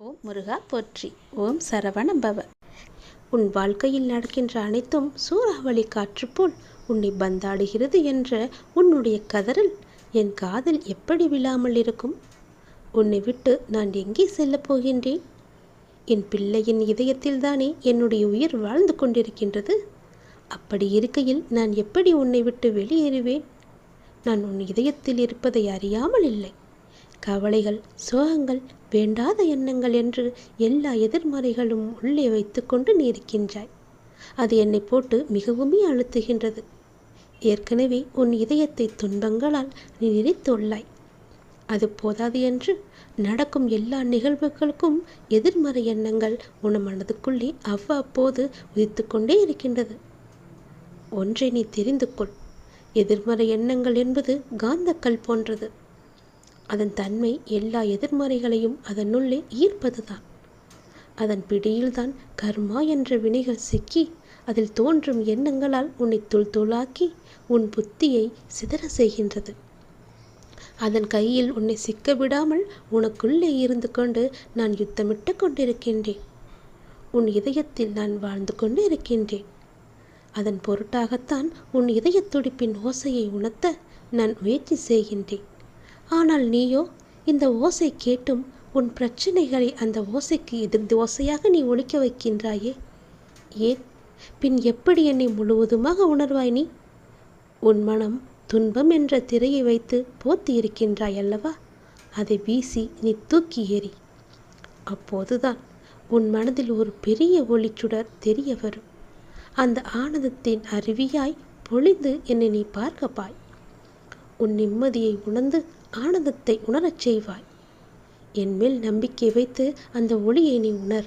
ஓம் முருகா போற்றி. ஓம் சரவண பவ உன் வாழ்க்கையில் நடக்கின்ற அனைத்தும் சூறாவளி காற்று போல் உன்னை பந்தாடுகிறது என்ற உன்னுடைய கதறல் என் காதில் எப்படி விழாமல் இருக்கும்? உன்னை விட்டு நான் எங்கே செல்லப் போகின்றேன்? என் பிள்ளையின் இதயத்தில்தானே என்னுடைய உயிர் வாழ்ந்து கொண்டிருக்கின்றது? அப்படி இருக்கையில் நான் எப்படி உன்னை விட்டு வெளியேறுவேன்? நான் உன் இதயத்தில் இருப்பதை அறியாமல் இல்லை. கவலைகள் சோகங்கள் வேண்டாத எண்ணங்கள் என்று எல்லா எதிர்மறைகளும் உள்ளே வைத்துக்கொண்டு நீ இருக்கின்றாய். அது என்னை போட்டு மிகவுமே அழுத்துகின்றது. ஏற்கனவே உன் இதயத்தை துன்பங்களால் நீ நினைத்துள்ளாய். அது போதாது என்று நடக்கும் எல்லா நிகழ்வுகளுக்கும் எதிர்மறை எண்ணங்கள் உன் மனதுக்குள்ளே அவ்வப்போது உதித்து கொண்டே இருக்கின்றது. ஒன்றை நீ தெரிந்து கொள். எதிர்மறை எண்ணங்கள் என்பது காந்தக்கல் போன்றது. அதன் தன்மை எல்லா எதிர்மறைகளையும் அதனுள்ளே ஈர்ப்பதுதான். அதன் பிடியில்தான் கர்மா என்ற வினைகள் சிக்கி அதில் தோன்றும் எண்ணங்களால் உன்னை துள்துளாக்கி உன் புத்தியை சிதற செய்கின்றது. அதன் கையில் உன்னை சிக்க விடாமல் உனக்குள்ளே இருந்து கொண்டு நான் யுத்தமிட்டு கொண்டிருக்கின்றேன். உன் இதயத்தில் நான் வாழ்ந்து கொண்டு இருக்கின்றேன். அதன் பொருட்டாகத்தான் உன் இதய துடிப்பின் ஓசையை உணர்த்த நான் முயற்சி செய்கின்றேன். ஆனால் நீயோ இந்த ஓசை கேட்டும் உன் பிரச்சனைகளை அந்த ஓசைக்கு எதிர்ந்து ஓசையாக நீ ஒழிக்க வைக்கின்றாயே. ஏன்? பின் எப்படி என்னை முழுவதுமாக உணர்வாய் நீ? உன் மனம் துன்பம் என்ற திரையை வைத்து போத்தி இருக்கின்றாய் அல்லவா? அதை வீசி நீ தூக்கி ஏறி. அப்போதுதான் உன் மனதில் ஒரு பெரிய ஒளிச்சுடர் தெரிய வரும். அந்த ஆனந்தத்தின் அருவியாய் பொழிந்து என்னை நீ பார்க்கப்பாய் உன் நிம்மதியை உணர்ந்து ஆனந்தத்தை உணரச் செய்வாய். என் மேல் நம்பிக்கை வைத்து அந்த ஒளியை நீ உணர்.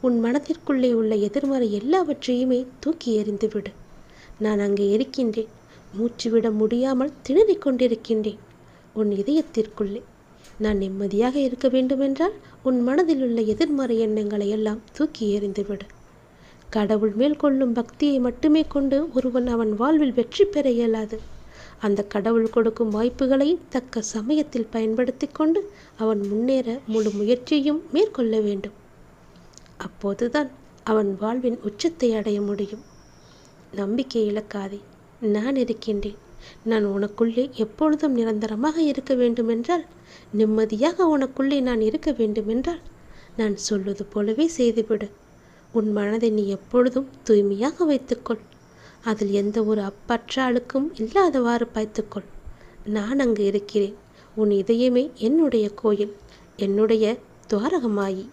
உன் மனதிற்குள்ளே உள்ள எதிர்மறை எல்லாவற்றையுமே தூக்கி எறிந்துவிடு. நான் அங்கே இருக்கின்றேன். மூச்சு விட முடியாமல் திணறிக் கொண்டிருக்கின்றேன். உன் இதயத்திற்குள்ளே. நான் நிம்மதியாக இருக்க வேண்டுமென்றால் உன் மனதில் உள்ள எதிர்மறை எண்ணங்களை எல்லாம் தூக்கி எறிந்துவிடு. கடவுள் மேல் கொள்ளும் பக்தியை மட்டுமே கொண்டு ஒருவன் அவன் வாழ்வில் வெற்றி பெற இயலாது. அந்த கடவுள் கொடுக்கும் வாய்ப்புகளை தக்க சமயத்தில் பயன்படுத்தி கொண்டு அவன் முன்னேற முழு முயற்சியும் மேற்கொள்ள வேண்டும். அப்போதுதான் அவன் வாழ்வின் உச்சத்தை அடைய முடியும். நம்பிக்கை இழக்காதே. நான் இருக்கின்றேன். நான் உனக்குள்ளே எப்பொழுதும் நிரந்தரமாக இருக்க வேண்டுமென்றால் நிம்மதியாக உனக்குள்ளே நான் இருக்க வேண்டுமென்றால் நான் சொல்வது போலவே செய்துவிடு. உன் மனதை நீ எப்பொழுதும் தூய்மையாக வைத்துக்கொள். அதில் எந்த ஒரு அப்பற்ற அழுக்கும் இல்லாதவாறு பாய்த்துக்கொள். நான் அங்கு இருக்கிறேன். உன் இதயமே என்னுடைய கோயில். என்னுடைய துவாரகமாயி.